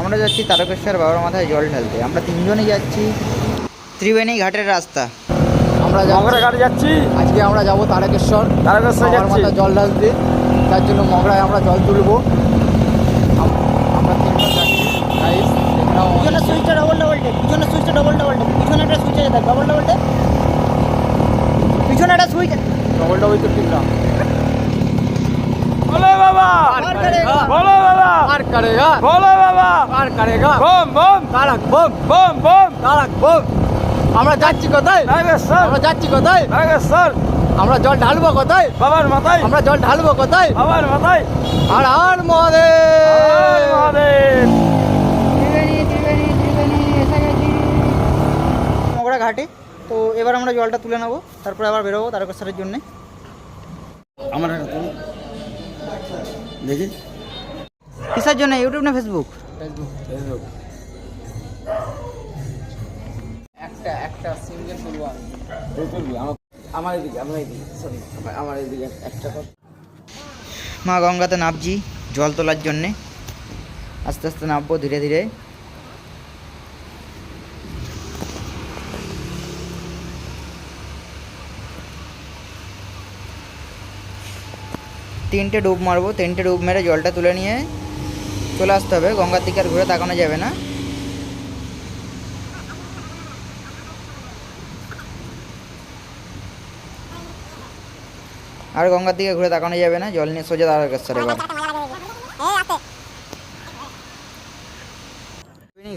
আমরা যাচ্ছি তারকেশ্বর বাবার মাথায় জল ঢালতে। আমরা তিনজনই যাচ্ছি ত্রিবেণী ঘাটের রাস্তা। আমরা মগরা ঘাট যাচ্ছি। আজকে আমরা যাব তারকেশ্বর তারকেশ্বর বাবার মাথায় জল ঢালতে। তার জন্য মগরায় আমরা জল তুলবো। আমরা তিনজন যাচ্ছি। পিছনে সুইচটা ডবল ডবল টেপ পিছনে সুইচটা ডবল ডবল টেপ পিছনে একটা সুইচ আছে দেখ ডবল ডবল টেপ পিছনে একটা সুইচ ডবল ডবল তো টিপলাম বলো বাবা! বলো। করেগা বলো বাবা আর করেগা বম বম তারাক বোম বম বম তারাক বোম আমরা যাচ্ছি কোথায় নাগেশ্বর আমরা যাচ্ছি কোথায় নাগেশ্বর আমরা জল ঢালবো কোথায় বাবার মাথায় আমরা জল ঢালবো কোথায় বাবার মাথায় আর আর মহাদেব মহাদেব মগরা ঘাটে তো এবার আমরা জলটা তুলে নেব তারপরে আবার বেরোবো তারকেশ্বরের জন্যে আমার দেখি কিসের জন্য? ইউটিউব না ফেসবুক একটা একটা সিঙ্গেল তুলবো আমি। আমার এদিকে আমার এদিকে সরি আমার এদিকে একটা মা গঙ্গাতে নামছি জল তোলার জন্যে। আস্তে আস্তে নামবো ধীরে ধীরে। তিনটে ডুব মারবো তিনটে ডুব মেরে জলটা তুলে নিয়ে চলে আসতে হবে গঙ্গার দিকে আর ঘুরে তাকানো যাবে না। আর গঙ্গার দিকে ঘুরে তাকানো যাবে না জল নিয়ে সোজা এবার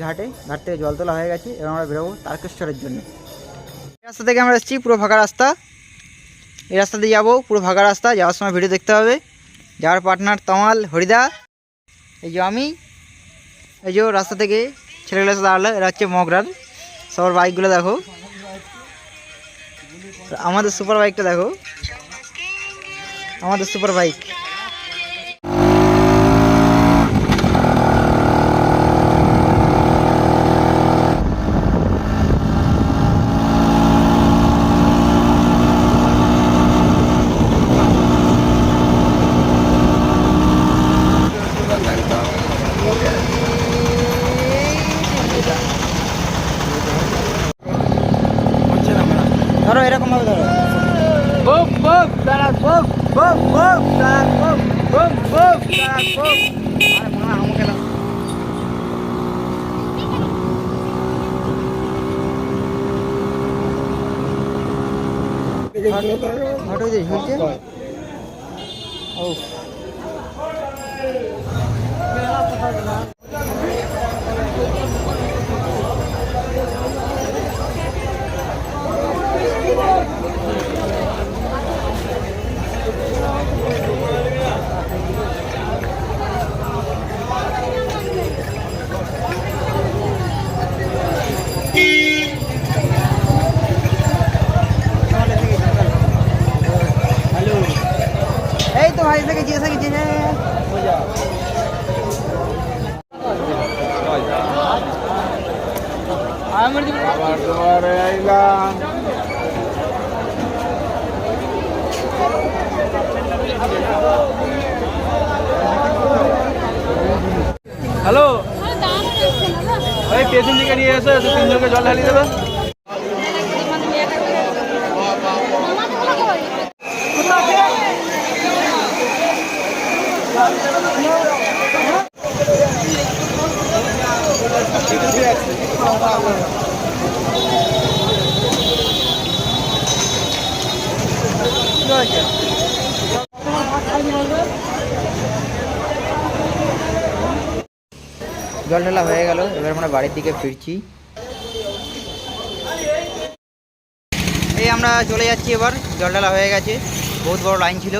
ঘাটে ঘাট থেকে জল তোলা হয়ে গেছে এবার আমরা বেরোবো তারকেশ্বরের জন্য। এই রাস্তা থেকে আমরা এসেছি পুরো ফাঁকা রাস্তা। এই রাস্তা দিয়ে যাব পুরো ফাঁকা রাস্তা যাওয়ার সময় ভিডিও দেখতে হবে। যাওয়ার পার্টনার তমাল হরিদা। এই যে আমি, এই যে রাস্তা থেকে ছেলেগুলো দাঁড়াল, এরা হচ্ছে মগরার সবার বাইকগুলো দেখো। আমাদের সুপার বাইকটা দেখো। আমাদের সুপার বাইক ধরো এরকম ভাবে ধরো বম বম তারাক বম বম বম তারাক বম বম বম তারাক বম আরে মনে হয় আমাকে দাও হঠাৎ যে ঝুলছে ও এই তো ভাই থেকে জিজ্ঞাসা কি চিনে আবার তোমার আইলাম হ্যালো? ওই পেছন দিকে নিয়ে এসো এসে তিনজনকে জল ঢালিয়ে দেবে। জল ঢালা হয়ে গেল, এবার আমরা বাড়ির দিকে ফিরছি। এই আমরা চলে যাচ্ছি এবার জল ঢালা হয়ে গেছে, বহুত বড় লাইন ছিল।